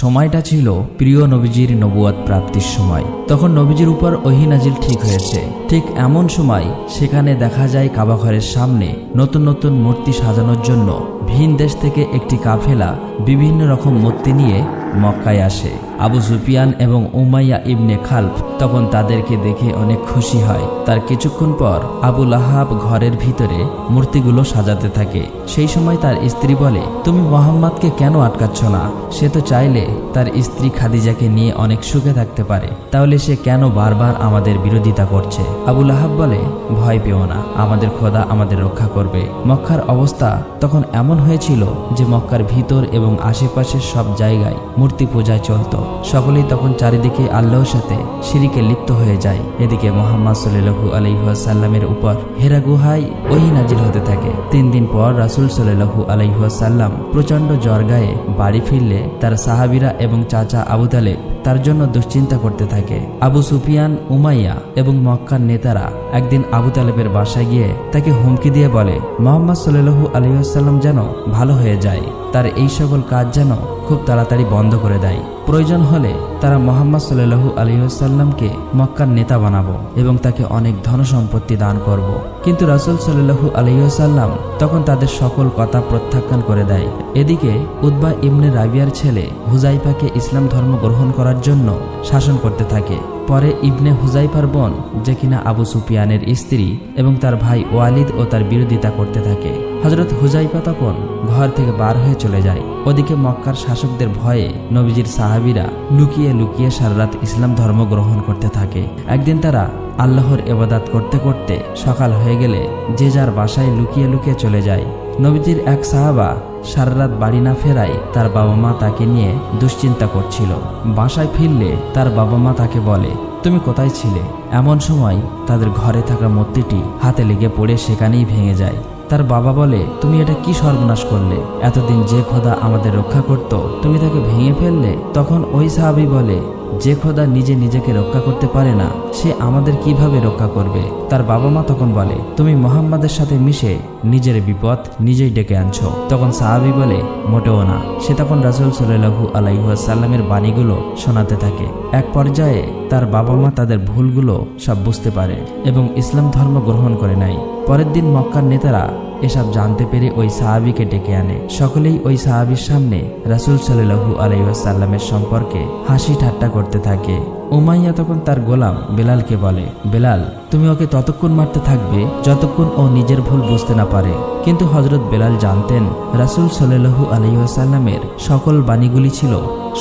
সময়টা ছিল প্রিয় নবীজির নবুয়াদ প্রাপ্তির সময়। তখন নবীজির উপর ওহিনাজিল ঠিক হয়েছে। ঠিক এমন সময় সেখানে দেখা যায় কাবাঘরের সামনে নতুন নতুন মূর্তি সাজানোর জন্য ভিন দেশ থেকে একটি কাফেলা বিভিন্ন রকম মূর্তি নিয়ে মক্কায় আসে। আবু সুফিয়ান এবং উমাইয়া ইবনে খালফ তখন তাদেরকে দেখে অনেক খুশি হয়। তার কিছুক্ষণ পর আবু লাহাব ঘরের ভিতরে মূর্তিগুলো সাজাতে থাকে। সেই সময় তার স্ত্রী বলে, তুমি মোহাম্মদকে কেন আটকাচ্ছ না? সে তো চাইলে তার স্ত্রী খাদিজাকে নিয়ে অনেক সুখে থাকতে পারে। তাহলে সে কেন বারবার আমাদের বিরোধিতা করছে? আবু লাহাব বলে, ভয় পেও না। আমাদের খোদা আমাদের রক্ষা করবে। মক্কার অবস্থা তখন এমন হয়েছিল যে মক্কার ভিতর এবং আশেপাশের সব জায়গায় মূর্তি পূজায় চলত। সকলেই তখন চারিদিকে আল্লাহর সাথে সিঁড়িকে লিপ্ত হয়ে যায়। এদিকে মোহাম্মদ সাল্লু আলাইহাসাল্লামের উপর হেরা গুহায় ওহি নাজিল হতে থাকে। তিন দিন পর রাসুল সাল্লু আলাইহাসাল্লাম প্রচণ্ড গায়ে বাড়ি ফিরলে তার সাহাবিরা এবং চাচা আবু তালেব তার জন্য দুশ্চিন্তা করতে থাকে। আবু সুফিয়ান, উমাইয়া এবং মক্কার নেতারা একদিন আবু তালেবের বাসায় গিয়ে তাকে হুমকি দিয়ে বলে, মোহাম্মদ সাল্লু আলহিহাসাল্লাম যেন ভালো হয়ে যায়, তার এই সকল কাজ যেন খুব তাড়াতাড়ি বন্ধ করে দেয়। প্রয়োজন হলে তারা মোহাম্মদ সাল্লু আলহিহাসাল্লামকে মক্কার নেতা বানাবো এবং তাকে অনেক ধন সম্পত্তি দান করব। কিন্তু রাসুল সাল্লু আলহিহাসাল্লাম তখন তাদের সকল কথা প্রত্যাখ্যান করে দেয়। এদিকে উদ্বা ইবনে রাবিয়ার ছেলে হুজাইফাকে ইসলাম ধর্ম গ্রহণ করার জন্য শাসন করতে থাকে। পরে ইবনে হুজাইফার বোন যে কিনা আবু সুফিয়ানের স্ত্রী এবং তার ভাই ওয়ালিদ ও তার বিরোধিতা করতে থাকে। হজরত হুজাইফা তখন ঘর থেকে বার হয়ে চলে যায়। ওদিকে মক্কার শাসকদের ভয়ে নবীজির সাহাবিরা লুকিয়ে লুকিয়ে সারারাত ইসলাম ধর্ম গ্রহণ করতে থাকে। একদিন তারা আল্লাহর এবাদাত করতে করতে সকাল হয়ে গেলে যে যার বাসায় লুকিয়ে লুকিয়ে চলে যায়। নবীজির এক সাহাবা সারা রাত বাড়ি না ফেরায় তার বাবা মা তাকে নিয়ে দুশ্চিন্তা করছিল। বাসায় ফিরলে তার বাবা মা তাকে বলে, তুমি কোথায় ছিলে? এমন সময় তাদের ঘরে থাকা মূর্তিটি হাতে লেগে পড়ে সেখানেই ভেঙে যায়। তার বাবা বলে, তুমি এটা কি সর্বনাশ করলে? এতদিন যে খোদা আমাদের রক্ষা করত, তুমি তাকে ভেঙে ফেললে? তখন ওই সাহাবি বলে, যে খোদা নিজে নিজেকে রক্ষা করতে পারে না, সে আমাদের কীভাবে রক্ষা করবে? তার বাবা মা তখন বলে, তুমি মোহাম্মদের সাথে মিশে নিজের বিপদ নিজেই ডেকে আনছো। তখন সাহাবি বলে, মোটেও না। সে তখন রাসুল সাল্লাহু আলাইসাল্লামের বাণীগুলো শোনাতে থাকে। এক পর্যায়ে তার বাবা মা তাদের ভুলগুলো সব বুঝতে পারে এবং ইসলাম ধর্ম গ্রহণ করে নেয় পরের দিন মক্কার নেতারা এসব জানতে পেরে ওই সাহাবিকে ডেকে আনে। সকলেই ওই সাহাবির সামনে রাসুল সাল্লু আলাইসাল্লামের সম্পর্কে হাসি ঠাট্টা করতে থাকে। উমাইয়া তখন তার গোলাম বেলালকে বলে, বেলাল, তুমি ওকে ততক্ষণ মারতে থাকবে যতক্ষণ ও নিজের ভুল বুঝতে না পারে। কিন্তু হজরত বেলাল জানতেন রাসুল সাল্লু আলহিহাসাল্লামের সকল বাণীগুলি ছিল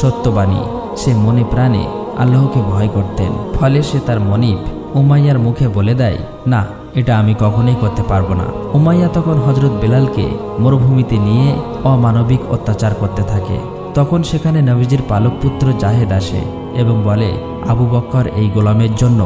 সত্যবাণী সে মনে প্রাণে আল্লাহকে ভয় করতেন। ফলে সে তার মনিব উমাইয়ার মুখে বলে দেয়, না এটা আমি কখনোই করতে পারব না। উমাইয়া তখন হজরত বেলালকে মরুভূমিতে নিয়ে অমানবিক অত্যাচার করতে থাকে। তখন সেখানে নবীজির পালক পুত্র জাহেদ আসে এবং বলে, আবু বক্কর এই গোলামের জন্য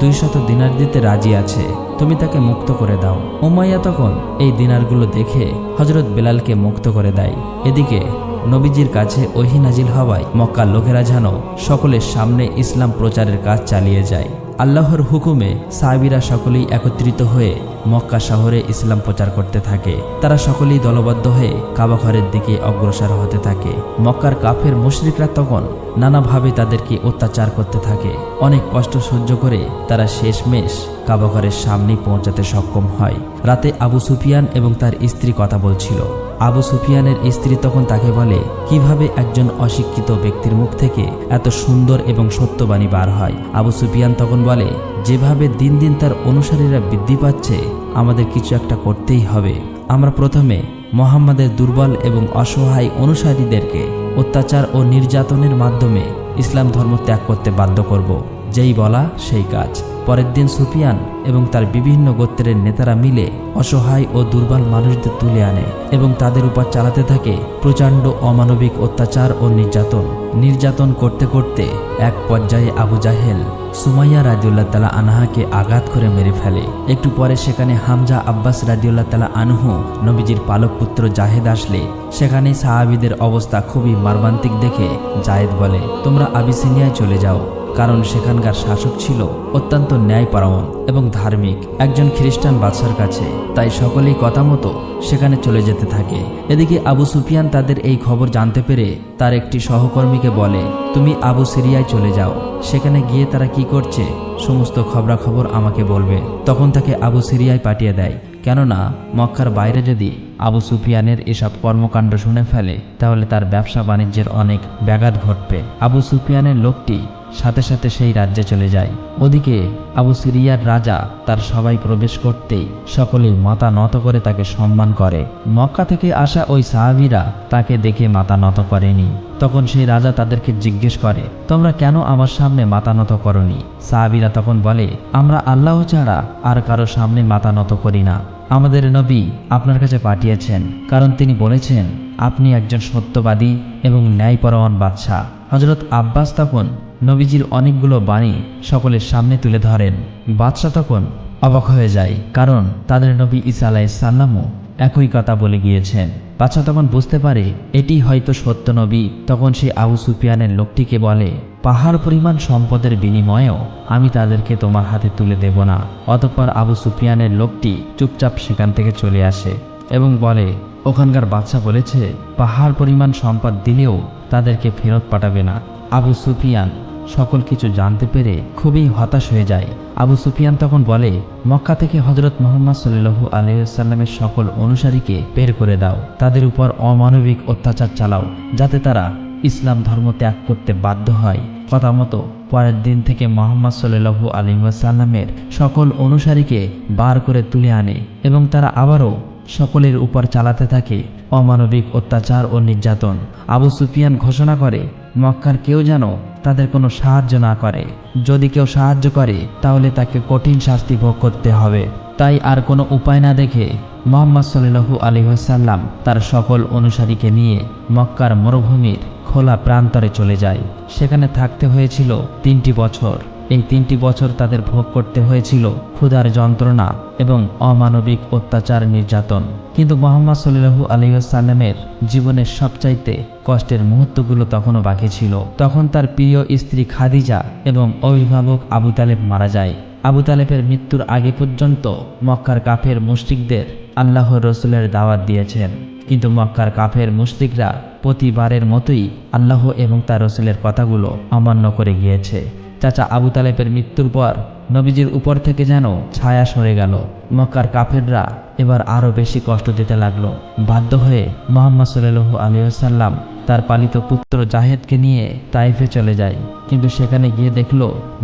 দুই শত দিনার দিতে রাজি আছে, তুমি তাকে মুক্ত করে দাও। উমাইয়া তখন এই দিনারগুলো দেখে হজরত বেলালকে মুক্ত করে দেয়। এদিকে নবীজির কাছে ওহি নাজিল হওয়ায় মক্কার লোকেরা যেন সকলের সামনে ইসলাম প্রচারের কাজ চালিয়ে যায়। আল্লাহর হুকুমে সাহাবিরা সকলেই একত্রিত হয়ে মক্কা শহরে ইসলাম প্রচার করতে থাকে। তারা সকলেই দলবদ্ধ হয়ে কাবাঘরের দিকে অগ্রসর হতে থাকে। মক্কার কাফের মুশরিকরা তখন নানাভাবে তাদেরকে অত্যাচার করতে থাকে। অনেক কষ্ট সহ্য করে তারা শেষমেশ কাবাঘরের সামনেই পৌঁছাতে সক্ষম হয়। রাতে আবু সুফিয়ান এবং তার স্ত্রী কথা বলছিল। আবু সুফিয়ানের স্ত্রী তখন তাকে বলে, কীভাবে একজন অশিক্ষিত ব্যক্তির মুখ থেকে এত সুন্দর এবং সত্যবাণী বার হয়? আবু সুফিয়ান তখন বলে যেভাবে দিন দিন তার অনুসারীরা বৃদ্ধি পাচ্ছে, আমাদের কিছু একটা করতেই হবে। আমরা প্রথমে মোহাম্মদের দুর্বল এবং অসহায় অনুসারীদেরকে অত্যাচার ও নির্যাতনের মাধ্যমে ইসলাম ধর্ম ত্যাগ করতে বাধ্য করব। যেই বলা সেই কাজ। পরের দিন সুফিয়ান এবং তার বিভিন্ন গোত্রের নেতারা মিলে অসহায় ও দুর্বল মানুষদের তুলে আনে এবং তাদের উপর চালাতে থাকে প্রচণ্ড অমানবিক অত্যাচার ও নির্যাতন। নির্যাতন করতে করতে এক পর্যায়ে আবু জাহেল সুমাইয়া রাজিউল্লাহ তালা আনহাকে আঘাত করে মেরে ফেলে। একটু পরে সেখানে হামজা আব্বাস রাজিউল্লাহ তালা আনহু, নবীজির পালক পুত্র জাহেদ আসলে। সেখানে সাহাবিদের অবস্থা খুবই মার্মান্তিক দেখে জায়েদ বলে, তোমরা আবিসিনিয়ায় চলে যাও। কারণ সেখানকার শাসক ছিল অত্যন্ত ন্যায়পরায়ণ এবং ধার্মিক, একজন খ্রিস্টান বাদশার কাছে। তাই সকলেই কথা মতো সেখানে চলে যেতে থাকে। এদিকে আবু সুফিয়ান তাদের এই খবর জানতে পেরে তার একটি সহকর্মীকে বলে, তুমি আবু সিরিয়ায় চলে যাও। সেখানে গিয়ে তারা কি করছে? সমস্ত খবরাখবর আমাকে বলবে। তখন তাকে আবু সিরিয়ায় পাঠিয়ে দেয়। কেননা, মক্কার বাইরে যদি আবু সুফিয়ানের এসব কর্মকাণ্ড শুনে ফেলে, তাহলে তার ব্যবসা বাণিজ্যের অনেক ব্যাঘাত ঘটবে। আবু সুফিয়ানের লোকটি সাথে সাথে সেই রাজ্যে চলে যায়। ওদিকে আবু সিরিয়ার রাজা তার সবাই প্রবেশ করতেই সকলেই মাথা নত করে তাকে সম্মান করে। মক্কা থেকে আসা ওই সাহাবিরা তাকে দেখে মাথা নত করেনি। তখন সেই রাজা তাদেরকে জিজ্ঞেস করে, তোমরা কেন আমার সামনে মাথা নত করনি? সাহাবিরা তখন বলে, আমরা আল্লাহ ছাড়া আর কারও সামনে মাথা নত করি না। আমাদের নবী আপনার কাছে পাঠিয়েছেন, কারণ তিনি বলেছেন, আপনি একজন সত্যবাদী এবং ন্যায়পরায়ণ বাদশাহ। হজরত আব্বাস তখন নবীজির অনেকগুলো বাণী সকলের সামনে তুলে ধরেন। বাদশাহ তখন অবাক হয়ে যায়, কারণ তাদের নবী ঈসা আলাইসাল্লামও একই কথা বলে গিয়েছেন। বাদশাহ তখন বুঝতে পারে, এটি হয়তো সত্য নবী। তখন সে আবু সুফিয়ানের লোকটিকে বলে, পাহাড় পরিমাণ সম্পদের বিনিময়েও আমি তাদেরকে তোমার হাতে তুলে দেব না। অতঃপর আবু সুফিয়ানের লোকটি চুপচাপ সেখান থেকে চলে আসে এবং বলে, ওখানকার বাচ্চা বলেছে, পাহাড় পরিমাণ সম্পদ দিলেও তাদেরকে ফেরত পাঠাবে না। আবু সুফিয়ান সকল কিছু জানতে পেরে খুবই হতাশ হয়ে যায়। আবু সুফিয়ান তখন বলে, মক্কা থেকে হজরত মোহাম্মদ সাল্লু আলহিসাল্লামের সকল অনুসারীকে বের করে দাও। তাদের উপর অমানবিক অত্যাচার চালাও, যাতে তারা ইসলাম ধর্ম ত্যাগ করতে বাধ্য হয়। কথা মতো পরের দিন থেকে মোহাম্মদ সাল্লু আলিমাসাল্লামের সকল অনুসারীকে বার করে তুলে আনে এবং তারা আবারও সকলের উপর চালাতে থাকে অমানবিক অত্যাচার ও নির্যাতন। আবু সুফিয়ান ঘোষণা করে মক্কার কেউ যেন তাদের কোনো সাহায্য না করে। যদি কেউ সাহায্য করে, তাহলে তাকে কঠিন শাস্তি ভোগ করতে হবে। তাই আর কোনো উপায় না দেখে মোহাম্মদ সাল্লু আলিহাসাল্লাম তার সকল অনুসারীকে নিয়ে মক্কার মরুভূমির খোলা প্রান্তরে চলে যায়। সেখানে থাকতে হয়েছিল তিনটি বছর। এই তিনটি বছর তাদের ভোগ করতে হয়েছিল ক্ষুধার যন্ত্রণা এবং অমানবিক অত্যাচার নির্যাতন। কিন্তু মোহাম্মদ সাল্লু আলিয়াল্লামের জীবনের সবচাইতে কষ্টের মুহূর্তগুলো তখনও বাকি ছিল। তখন তার প্রিয় স্ত্রী খাদিজা এবং অভিভাবক আবু তালেব মারা যায়। আবু তালেবের মৃত্যুর আগে পর্যন্ত মক্কার কাফের মুশরিকদের আল্লাহ রসুলের দাওয়াত দিয়েছেন। কিন্তু মক্কার কাফের মুশরিকরা প্রতিবারের মতোই আল্লাহ এবং তার রসুলের কথাগুলো অমান্য করে গিয়েছে। চাচা আবু তালেবের মৃত্যুর পর নবীজির উপর থেকে যেন ছায়া সরে গেল। মক্কার কাফেররা এবার আরও বেশি কষ্ট দিতে লাগল। বাধ্য হয়ে মোহাম্মদ সাল্লু আলিয়াল্লাম তার পালিত পুত্র জাহেদকে নিয়ে তাইফে চলে যায়। কিন্তু সেখানে গিয়ে দেখল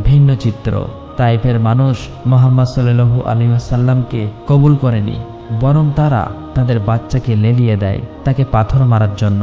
ভিন্ন চিত্র। তাইফের মানুষ মোহাম্মদ সাল্লু আলিয়াল্লামকে কবুল করেনি, বরং তারা তাদের বাচ্চাকে লেলিয়ে দেয়, তাকে পাথর মারার জন্য।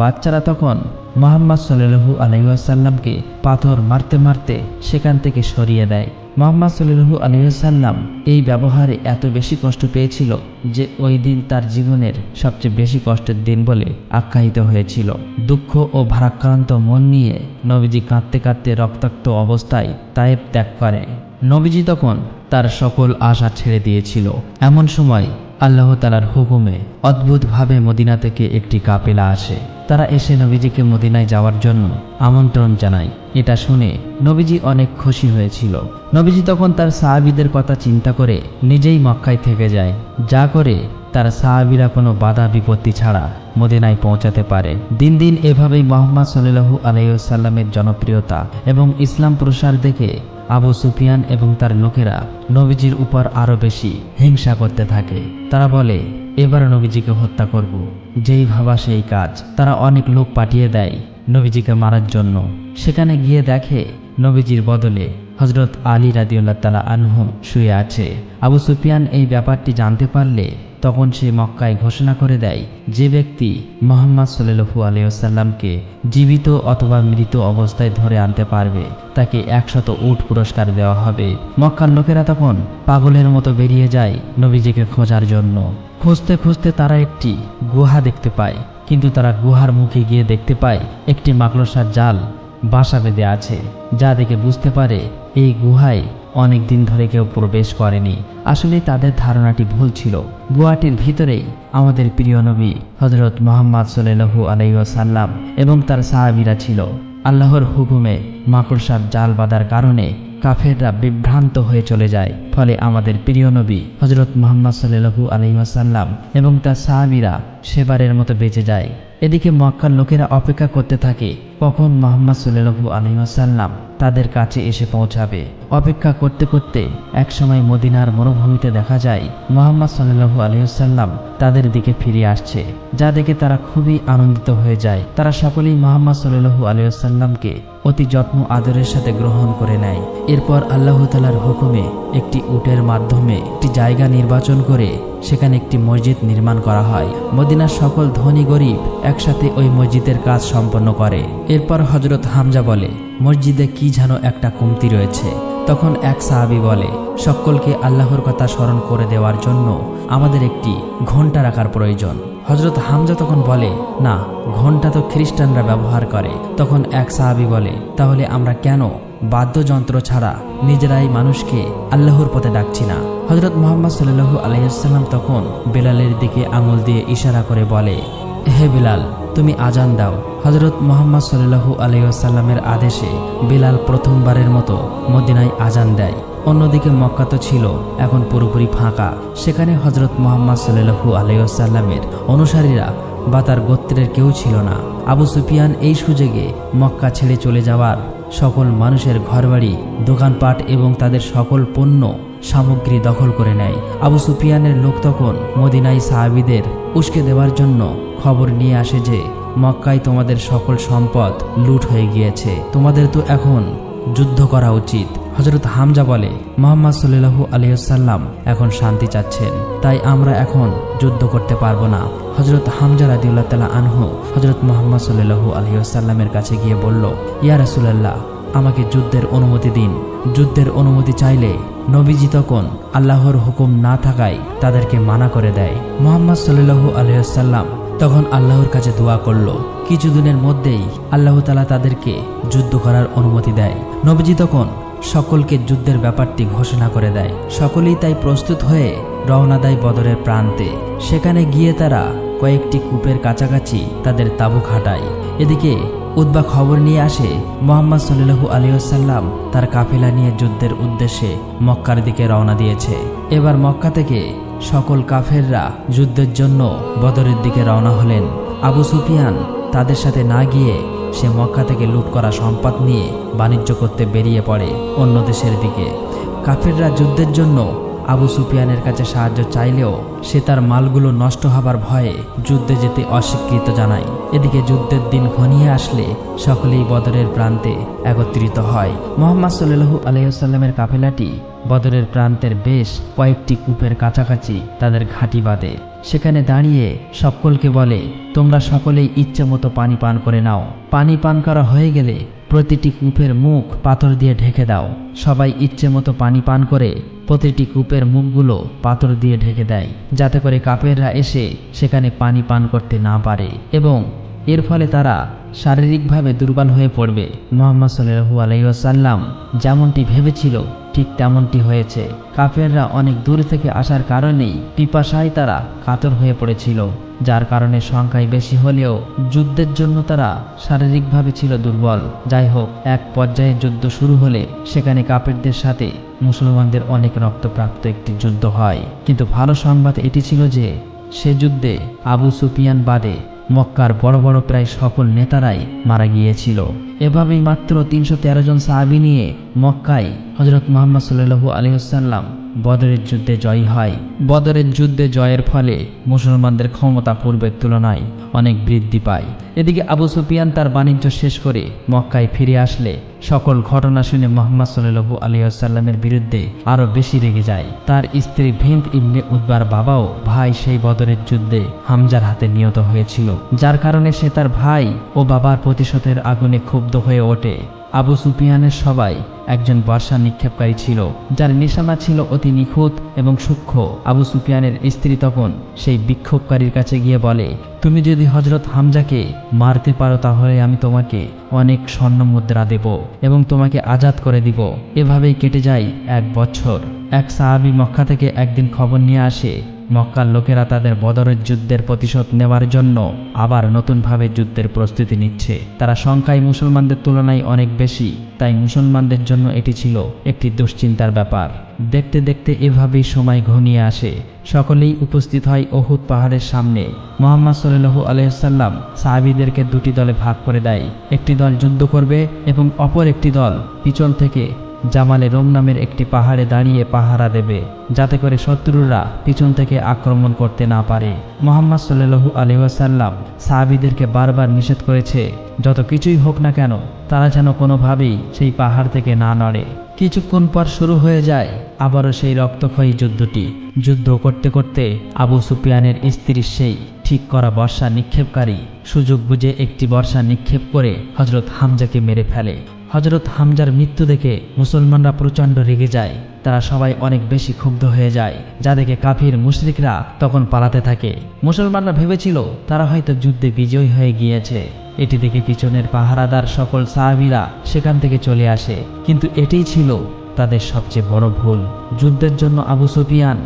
বাচ্চারা তখন মোহাম্মদ সাল্লু আলহিহাসাল্লামকে পাথর মারতে মারতে সেখান থেকে সরিয়ে দেয়। মোহাম্মদ সাল্লু আলহিহাসাল্লাম এই ব্যবহারে এত বেশি কষ্ট পেয়েছিল যে ওই দিন তার জীবনের সবচেয়ে বেশি কষ্টের দিন বলে আখ্যায়িত হয়েছিল। দুঃখ ও ভারাক্রান্ত মন নিয়ে নবীজি কাঁদতে কাঁদতে রক্তাক্ত অবস্থায় তায়েব ত্যাগ করে। নবীজি তখন তার সকল আশা ছেড়ে দিয়েছিল। এমন সময় আল্লাহ তালার হুকুমে অদ্ভুতভাবে মদিনা থেকে একটি কাপেলা আসে। তারা এসে নবীজিকে মদিনায় যাওয়ার জন্য আমন্ত্রণ জানায়। এটা শুনে নবীজি অনেক খুশি হয়েছিল। নবীজি তখন তার সাহাবিদের কথা চিন্তা করে নিজেই মক্কায় থেকে যায়। যা করে তার সাহাবিরা কোনো বাধা বিপত্তি ছাড়া মদিনায় পৌঁছাতে পারে। দিন দিন এভাবেই মোহাম্মদ সাল্লু আলাইসাল্লামের জনপ্রিয়তা এবং ইসলাম প্রসার দেখে আবু সুফিয়ান এবং তার লোকেরা নবীজির উপর আরও বেশি হিংসা করতে থাকে। তারা বলে, এবার নবীজিকে হত্যা করব। যেই ভাবা সেই কাজ। তারা অনেক লোক পাঠিয়ে দেয় নবীজিকে মারার জন্য। সেখানে গিয়ে দেখে নবীজির বদলে হজরত আলী রাদিউল্লাহ তালা আনহম শুয়ে আছে। আবু সুফিয়ান এই ব্যাপারটি জানতে পারলে তখন সে মক্কায় ঘোষণা করে দেয় যে ব্যক্তি মোহাম্মদ সাল্লু আলিয়াল্লামকে জীবিত অথবা মৃত অবস্থায় ধরে আনতে পারবে, তাকে একশত উট পুরস্কার দেওয়া হবে। মক্কার লোকেরা তখন পাগলের মতো বেরিয়ে যায় নবীজিকে খোঁজার জন্য। খুঁজতে খুঁজতে তারা একটি গুহা দেখতে পায়, কিন্তু তারা গুহার মুখে গিয়ে দেখতে পায় একটি মাকড়সার জাল বাসা বেঁধে আছে। যা দেখে বুঝতে পারে এই গুহায় অনেক দিন ধরে কেউ প্রবেশ করেনি। আসলে তাদের ধারণাটি ভুল ছিল। গুহাটির ভিতরেই আমাদের প্রিয় নবী হজরত মোহাম্মদ সাল্লু আলাইসাল্লাম এবং তার সাহাবিরা ছিল। আল্লাহর হুকুমে মাকড়সার জাল বাঁধার কারণে কাফেররা বিভ্রান্ত হয়ে চলে যায়। ফলে আমাদের প্রিয় নবী হজরত মোহাম্মদ সাল্লু আলহিমাসাল্লাম এবং তার সাহাবিরা সেবারের মতো বেঁচে যায়। এদিকে মক্কার লোকেরা অপেক্ষা করতে থাকে। কখন মোহাম্মদ সাল্লু আলহিমাসাল্লাম তাদের কাছে এসে পৌঁছাবে? অপেক্ষা করতে করতে একসময় মদিনার মরুভূমিতে দেখা যায়, মোহাম্মদ সাল্লু আলহিসাল্লাম তাদের দিকে ফিরে আসছে। যা দেখে তারা খুবই আনন্দিত হয়ে যায়। তারা সকলেই মোহাম্মদ সাল্লু আলহিসাল্লামকে অতি যত্ন আদরের সাথে গ্রহণ করে নেয়। এরপর আল্লাহ তালার হুকুমে একটি উটের মাধ্যমে একটি জায়গা নির্বাচন করে সেখানে একটি মসজিদ নির্মাণ করা হয়। মদিনার সকল ধনী গরিব একসাথে ওই মসজিদের কাজ সম্পন্ন করে। এরপর হজরত হামজা বলে, মসজিদে কি যেন একটা কমতি রয়েছে। তখন এক সাহাবি বলে, সকলকে আল্লাহর কথা স্মরণ করে দেওয়ার জন্য আমাদের একটি ঘণ্টা রাখার প্রয়োজন। হজরত হামজা তখন বলে, না ঘণ্টা তো খ্রিস্টানরা ব্যবহার করে। তখন এক সাহাবি বলে, তাহলে আমরা কেন বাদ্যযন্ত্র ছাড়া নিজেরাই মানুষকে আল্লাহর পথে ডাকছি না? হজরত মোহাম্মদ সাল্লু আলাইসাল্লাম তখন বেলালের দিকে আঙুল দিয়ে ইশারা করে বলে, হে বিলাল, তুমি আজান দাও। হজরত মোহাম্মদ সাল্লু আলাইসাল্লামের আদেশে বিলাল প্রথমবারের মতো মদিনায় আজান দেয়। অন্যদিকে মক্কা তো ছিল, এখন পুরোপুরি ফাঁকা। সেখানে হজরত মোহাম্মদ সাল্লু আলাইসাল্লামের অনুসারীরা বা তার গোত্রের কেউ ছিল না। আবু সুফিয়ান এই সুযোগে মক্কা ছেড়ে চলে যাওয়ার সকল মানুষের ঘরবাড়ি, দোকানপাট এবং তাদের সকল পণ্য সামগ্রী দখল করে নেয়। আবু সুফিয়ানের লোক তখন মদিনাই সাহাবিদের উস্কে দেওয়ার জন্য খবর নিয়ে আসে যে, মক্কায় তোমাদের সকল সম্পদ লুট হয়ে গিয়েছে। তোমাদের তো এখন যুদ্ধ করা উচিত। হজরত হামজা বলে, মোহাম্মদ সাল্লু আলিয়াল্লাম এখন শান্তি চাচ্ছেন। তাই আমরা এখন যুদ্ধ করতে পারব না। হজরত হামজা রাদিউল্লাহ তালা আনহু হজরত মোহাম্মদ সাল্লু আলহিউসাল্লামের কাছে গিয়ে বলল, ইয়া রাসুলাল্লাহ, আমাকে যুদ্ধের অনুমতি দিন। যুদ্ধের অনুমতি চাইলে নবীজি তখন আল্লাহর হুকুম না থাকায় তাদেরকে মানা করে দেয়। মোহাম্মদ সাল্লু আলহিউসাল্লাম তখন আল্লাহর কাছে দোয়া করল। কিছুদিনের মধ্যেই আল্লাহ তালা তাদেরকে যুদ্ধ করার অনুমতি দেয়। নবীজি তখন সকলকে যুদ্ধের ব্যাপারটি ঘোষণা করে দেয়। সকলেই তাই প্রস্তুত হয়ে রওনা দেয় বদরের প্রান্তে। সেখানে গিয়ে তারা কয়েকটি কূপের কাছাকাছি তাদের তাবু খাটায় এদিকে উদ্বা খবর নিয়ে আসে, মোহাম্মদ সাল্লু আলিয়াল্লাম তার কাফিলা নিয়ে যুদ্ধের উদ্দেশ্যে মক্কার দিকে রওনা দিয়েছে। এবার মক্কা থেকে সকল কাফেররা যুদ্ধের জন্য বদরের দিকে রওনা হলেন। আবু সুফিয়ান তাদের সাথে না গিয়ে সে মক্কা থেকে লুট করা সম্পদ নিয়ে বাণিজ্য করতে বেরিয়ে পড়ে অন্য দেশের দিকে। কাফেররা যুদ্ধের জন্য আবু সুফিয়ানের কাছে সাহায্য চাইলেও সে তার মালগুলো নষ্ট হবার ভয়ে যুদ্ধে যেতে অস্বীকৃত জানায়। এদিকে যুদ্ধের দিন ঘনিয়ে আসলে সকলেই বদরের প্রান্তে একত্রিত হয়। মোহাম্মদ সাল্লু আলহিহাল্লামের কাফেলাটি বদরের প্রান্তের বেশ কয়েকটি কূপের কাছাকাছি তাদের ঘাঁটি বাঁধে। সেখানে দাঁড়িয়ে সকলকে বলে, তোমরা সকলেই ইচ্ছে মতো পানি পান করে নাও। পানি পান করা হয়ে গেলে প্রতিটি কূপের মুখ পাথর দিয়ে ঢেকে দাও। সবাই ইচ্ছে মতো পানি পান করে প্রতিটি কূপের মুখগুলো পাথর দিয়ে ঢেকে দেয়। যাতে করে কাপেররা এসে সেখানে পানি পান করতে না পারে এবং এর ফলে তারা শারীরিকভাবে দুর্বল হয়ে পড়বে। মোহাম্মদ সাল্লু আলাইসাল্লাম যেমনটি ভেবেছিল, ঠিক তেমনটি হয়েছে। কাফেররা অনেক দূর থেকে আসার কারণেই পিপাসায় তারা কাতর হয়ে পড়েছিল, যার কারণে সংখ্যায় বেশি হলেও যুদ্ধের জন্য তারা শারীরিকভাবে ছিল দুর্বল। যাই হোক এক পর্যায়ে যুদ্ধ শুরু হলে সেখানে কাপেরদের সাথে মুসলমানদের অনেক রক্তপ্রাপ্ত একটি যুদ্ধ হয়। কিন্তু ভালো সংবাদ এটি ছিল যে, সে যুদ্ধে আবু সুফিয়ান বাদে মক্কার বড় বড় প্রায় সকল নেতারাই মারা গিয়েছিল। এভাবেই মাত্র তিনশো তেরো জন সাহাবি নিয়ে মক্কায় হজরত মোহাম্মদ সাল্লু আলহিহাল্লাম বদরের যুদ্ধে জয়ী হয়। বদরের যুদ্ধে জয়ের ফলে মুসলমানদের ক্ষমতা পূর্বের তুলনায় অনেক বৃদ্ধি পায়। এদিকে আবু সুফিয়ান তার বাণিজ্য শেষ করে মক্কায় ফিরে আসলে সকল ঘটনা শুনে মোহাম্মদ সাল্লু আলিয়াসাল্লামের বিরুদ্ধে আরও বেশি রেগে যায়। তার স্ত্রী ভিন্ত ইবনে উদ্বার বাবাও ভাই সেই বদরের যুদ্ধে হামজার হাতে নিহত হয়েছিল। যার কারণে সে তার ভাই ও বাবার প্রতিশোধের আগুনে ক্ষুব্ধ হয়ে ওঠে। আবু সুফিয়ানের সবাই একজন বর্ষা নিক্ষেপকারী ছিল, যার নিশানা ছিল অতি নিখুঁত এবং সূক্ষ্ম। আবু সুফিয়ানের স্ত্রী তখন সেই বিক্ষোভকারীর কাছে গিয়ে বলে, তুমি যদি হজরত হামজাকে মারতে পারো তাহলে আমি তোমাকে অনেক স্বর্ণ মুদ্রা দেব এবং তোমাকে আজাদ করে দিব। এভাবেই কেটে যায় এক বছর। এক সাহাবি মক্কা থেকে একদিন খবর নিয়ে আসে মক্কার লোকেরা তাদের বদরের যুদ্ধের প্রতিশোধ নেওয়ার জন্য আবার নতুনভাবে যুদ্ধের প্রস্তুতি নিচ্ছে। তারা সংখ্যায় মুসলমানদের তুলনায় অনেক বেশি, তাই মুসলমানদের জন্য এটি ছিল একটি দুশ্চিন্তার ব্যাপার। দেখতে দেখতে এভাবেই সময় ঘনিয়ে আসে। সকলেই উপস্থিত হয় অহুদ পাহাড়ের সামনে। মোহাম্মদ সাল্লু আলহাম সাহাবিদেরকে দুটি দলে ভাগ করে দেয়। একটি দল যুদ্ধ করবে এবং অপর একটি দল পিছন থেকে জামালে রোম নামের একটি পাহাড়ে দাঁড়িয়ে পাহারা দেবে, যাতে করে শত্রুরা পিছন থেকে আক্রমণ করতে না পারে। মোহাম্মদ সাল্লু আলহাসাল্লাম সাহাবিদেরকে বারবার নিষেধ করেছে, যত কিছুই হোক না কেন, তারা যেন কোনোভাবেই সেই পাহাড় থেকে না নড়ে। কিছুক্ষণ পর শুরু হয়ে যায় আবারও সেই রক্তক্ষয়ী যুদ্ধটি। যুদ্ধ করতে করতে আবু সুফিয়ানের স্ত্রীর সেই ঠিক করা বর্ষা নিক্ষেপকারী সুযোগ বুঝে একটি বর্ষা নিক্ষেপ করে হজরত হামজাকে মেরে ফেলে। হজরত হামজার মৃত্যু দেখে মুসলমানরা প্রচণ্ড রেগে যায়। তারা সবাই অনেক বেশি ক্ষুব্ধ হয়ে যায়। যা দেখে কাফির মুশরিকরা তখন পালাতে থাকে। মুসলমানরা ভেবেছিল তারা হয়তো যুদ্ধে বিজয়ী হয়ে গিয়েছে। এটি দেখে পিছনের পাহারাদার সকল সাহাবিরা সেখান থেকে চলে আসে। কিন্তু এটিই ছিল তাদের সবচেয়ে বড় ভুল। যুদ্ধের জন্য আবু সুফিয়ান,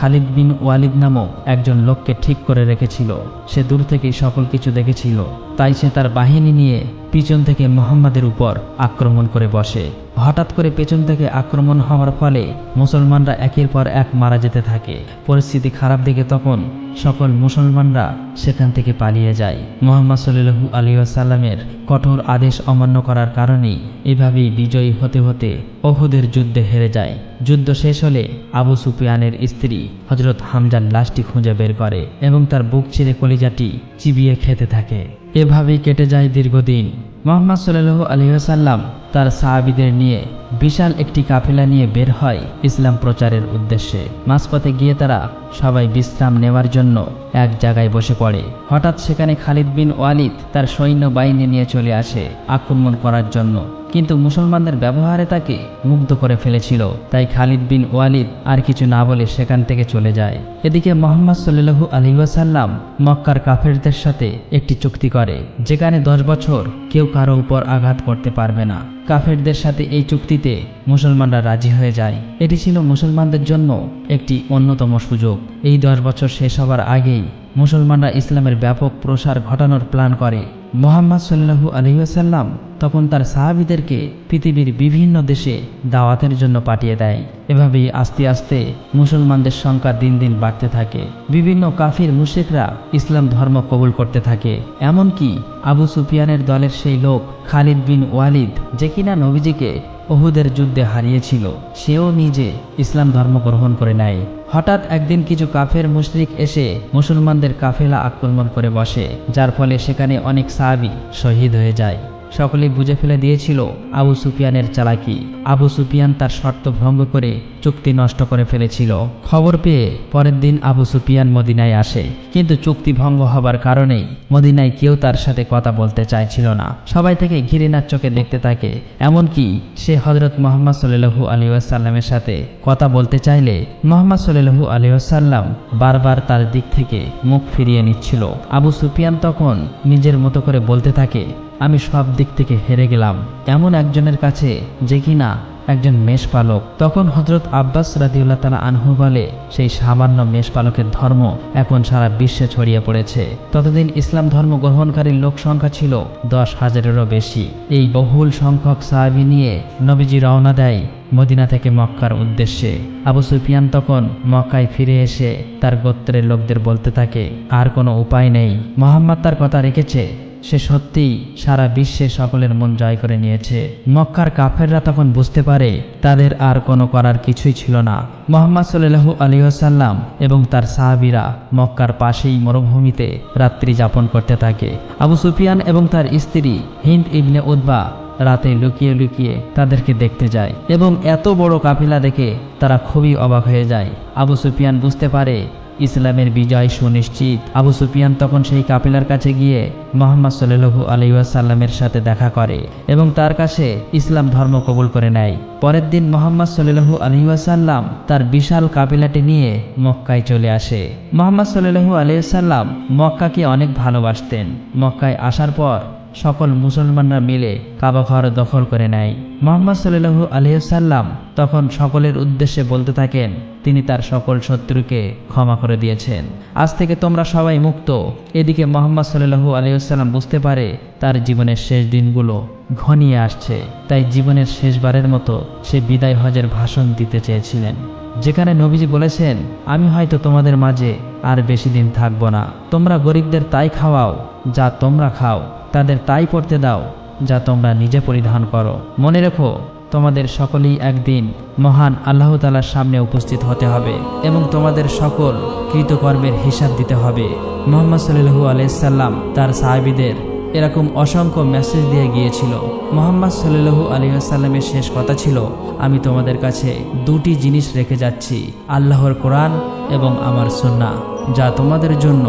খালিদ বিন ওয়ালিদ নামক একজন লোককে ঠিক করে রেখেছিল। সে দূর থেকেই সকল কিছু দেখেছিল। তাই সে তার বাহিনী নিয়ে পিছন থেকে মোহাম্মদের উপর আক্রমণ করে বসে। হঠাৎ করে পেছন থেকে আক্রমণ হওয়ার ফলে মুসলমানরা একের পর এক মারা যেতে থাকে। পরিস্থিতি খারাপ দিকে তখন সকল মুসলমানরা সেখান থেকে পালিয়ে যায়। মোহাম্মদ সাল্লু আলিয়াসাল্লামের কঠোর আদেশ অমান্য করার কারণেই এভাবেই বিজয়ী হতে হতে অহুদের যুদ্ধে হেরে যায়। যুদ্ধ শেষ হলে আবু সুফিয়ানের স্ত্রী হজরত হামজার লাশটি খুঁজে বের করে এবং তার বুক চিরে কলিজাটি চিবিয়ে খেতে থাকে। এভাবেই কেটে যায় দীর্ঘদিন। মোহাম্মদ সাল্লু আলিয়াসাল্লাম তার সাহাবিদের নিয়ে বিশাল একটি কাফেলা নিয়ে বের হয় ইসলাম প্রচারের উদ্দেশ্যে। মাঝপথে গিয়ে তারা সবাই বিশ্রাম নেওয়ার জন্য এক জায়গায় বসে পড়ে। হঠাৎ সেখানে খালিদ বিন ওয়ালিদ তার সৈন্য বাহিনী নিয়ে চলে আসে আক্রমণ করার জন্য। কিন্তু মুসলমানদের ব্যবহারে তাকে মুগ্ধ করে ফেলেছিল। তাই খালিদ বিন ওয়ালিদ আর কিছু না বলে সেখান থেকে চলে যায়। এদিকে মোহাম্মদ সাল্লু আলহিউসাল্লাম মক্কার কাফেরদের সাথে একটি চুক্তি করে, যেখানে দশ বছর কেউ কারও উপর আঘাত করতে পারবে না। কাফেরদের সাথে এই চুক্তিতে মুসলমানরা রাজি হয়ে যায়। এটি ছিল মুসলমানদের জন্য একটি অন্যতম সুযোগ। এই দশ বছর শেষ হবার আগেই মুসলমানরা ইসলামের ব্যাপক প্রসার ঘটানোর প্ল্যান করে। মোহাম্মদ সাল্লাহু আলহিহাসাল্লাম তখন তার সাহাবিদেরকে পৃথিবীর বিভিন্ন দেশে দাওয়াতের জন্য পাঠিয়ে দেয়। এভাবেই আস্তে আস্তে মুসলমানদের সংখ্যা দিন দিন বাড়তে থাকে। বিভিন্ন কাফির মুশেকরা ইসলাম ধর্ম কবুল করতে থাকে। এমনকি আবু সুফিয়ানের দলের সেই লোক খালিদ বিন ওয়ালিদ, যে কিনা নবীজিকে ওহুদের যুদ্ধে হারিয়েছিল, সেও নিজে ইসলাম ধর্ম গ্রহণ করে নেয়। হঠাৎ একদিন কিছু কাফের মুশরিক এসে মুসলমানদের কাফেলা আক্রমণ করে বসে, যার ফলে সেখানে অনেক সাহাবি শহীদ হয়ে যায়। সকলেই বুঝে ফেলে দিয়েছিল আবু সুফিয়ানের চালাকি। আবু সুফিয়ান তার শর্ত ভঙ্গ করে চুক্তি নষ্ট করে ফেলেছিল। খবর পেয়ে পরের দিন আবু সুফিয়ান মদিনায় আসে। কিন্তু চুক্তি ভঙ্গ হবার কারণেই মদিনায় কেউ তার সাথে কথা বলতে চাইছিল না। সবাই থেকে ঘৃণার চোখে দেখতে থাকে, এমনকি সে হজরত মোহাম্মদ সাল্লু আলী আসাল্লামের সাথে কথা বলতে চাইলে মোহাম্মদ সাল্লু আলী আসাল্লাম বারবার তার দিক থেকে মুখ ফিরিয়ে নিচ্ছিল। আবু সুফিয়ান তখন নিজের মতো করে বলতে থাকে আমি সব দিক থেকে হেরে গেলাম। এমন একজনের কাছে যে কিনা একজন মেষপালক। তখন হজরত আব্বাস রাদিউল্লাহ তালা আনহু বলে, সেই সামান্য মেষপালকের ধর্ম এখন সারা বিশ্বে ছড়িয়ে পড়েছে। ততদিন ইসলাম ধর্ম গ্রহণকারী লোক সংখ্যা ছিল দশ হাজারেরও বেশি। এই বহুল সংখ্যক সাহাবি নিয়ে নবীজি রওনা দেয় মদিনা থেকে মক্কার উদ্দেশ্যে। আবু সুফিয়ান তখন মক্কায় ফিরে এসে তার গোত্রের লোকদের বলতে থাকে, আর কোনো উপায় নেই। মোহাম্মদ তার কথা রেখেছে সে সত্যিই সারা বিশ্বে সকলের মন জয় করে নিয়েছে। মক্কার কাফেররা তখন বুঝতে পারে তাদের আর কোনো করার কিছুই ছিল না। মোহাম্মদ সাল্লু আলিয়াসাল্লাম এবং তার সাহাবিরা মক্কার পাশেই মরুভূমিতে রাত্রি যাপন করতে থাকে। আবু সুফিয়ান এবং তার স্ত্রী হিন্দ ইবনে উদ্বা রাতে লুকিয়ে লুকিয়ে তাদেরকে দেখতে যায় এবং এত বড় কাফিলা দেখে তারা খুবই অবাক হয়ে যায়। আবু সুফিয়ান বুঝতে পারে ইসলামের বিজয় সুনিশ্চিত। আবু সুফিয়ান তখন সেই কাপিলার কাছে গিয়ে মোহাম্মদ সাল্লু আলাইসাল্লামের সাথে দেখা করে এবং তার কাছে ইসলাম ধর্ম কবুল করে নেয়। পরের দিন মোহাম্মদ সাল্লু আলহিউসাল্লাম তার বিশাল কাপিলাটি নিয়ে মক্কায় চলে আসে। মোহাম্মদ সাল্লু আলহিসাল্লাম মক্কাকে অনেক ভালোবাসতেন। মক্কায় আসার পর সকল মুসলমানরা মিলে কাবা ঘর দখল করে নেয়। মোহাম্মদ সাল্লু আলহিসাল্লাম তখন সকলের উদ্দেশ্যে বলতে থাকেন, তিনি তার সকল শত্রুকে ক্ষমা করে দিয়েছেন। আজ থেকে তোমরা সবাই মুক্ত। এদিকে মোহাম্মদ সাল্লু আলহিসাল্লাম বুঝতে পারে তার জীবনের শেষ দিনগুলো ঘনিয়ে আসছে। তাই জীবনের শেষবারের মতো সে বিদায় হজের ভাষণ দিতে চেয়েছিলেন। যেখানে নবীজি বলেছেন, আমি হয়তো তোমাদের মাঝে আর বেশি দিন থাকব না। তোমরা গরিবদের তাই খাওয়াও যা তোমরা খাও। তাদের তাই পড়তে দাও, যা তোমরা নিজে পরিধান করো। মনে রেখো, তোমাদের সকলেই একদিন মহান আল্লাহ তালার সামনে উপস্থিত হতে হবে এবং তোমাদের সকল কৃতকর্মের হিসাব দিতে হবে। মোহাম্মদ সাল্লু আলাইসাল্লাম তার সাহাবিদের এরকম অসংখ্য মেসেজ দিয়ে গিয়েছিল। মোহাম্মদ সাল্লু আলিয়াসাল্লামের শেষ কথা ছিল, আমি তোমাদের কাছে দুটি জিনিস রেখে যাচ্ছি, আল্লাহর কোরআন এবং আমার সুন্না যা তোমাদের জন্য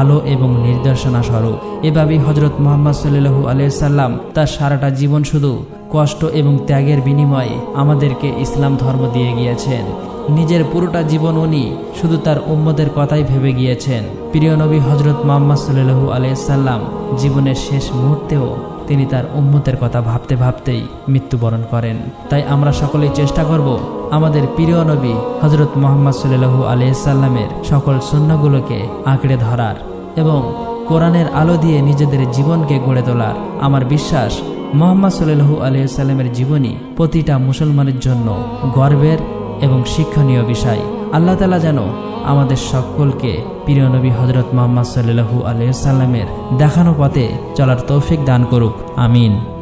আলো এবং নির্দেশনা স্বরূপ এভাবেই হজরত মোহাম্মদ সাল্লু আলিয়াল্লাম তার সারাটা জীবন শুধু কষ্ট এবং ত্যাগের বিনিময়ে আমাদেরকে ইসলাম ধর্ম দিয়ে গিয়েছেন। নিজের পুরোটা জীবন উনি শুধু তার উম্মদের কথাই ভেবে গিয়েছেন। প্রিয় নবী হজরত মোহাম্মদ সাল্লু আলিয়াল্লাম জীবনের শেষ মুহূর্তেও তিনি তার উম্মতের কথা ভাবতে ভাবতেই মৃত্যুবরণ করেন। তাই আমরা সকলেই চেষ্টা করব আমাদের প্রিয় নবী হজরত মোহাম্মদ সাল্লু আলিয়াল্লামের সকল সন্ন্যগুলোকে আঁকড়ে ধরার এবং কোরআনের আলো দিয়ে নিজেদের জীবনকে গড়ে তোলার আমার বিশ্বাস মোহাম্মদ সাল্লু আলিয়াল্লামের জীবনী প্রতিটা মুসলমানের জন্য গর্বের এবং শিক্ষণীয় বিষয়। আল্লাহ তালা যেন আমাদের সকলকে প্রিয় নবী হজরত মোহাম্মদ সাল্লু আলিয়াল্লামের দেখানো পথে চলার তৌফিক দান করুক। আমিন।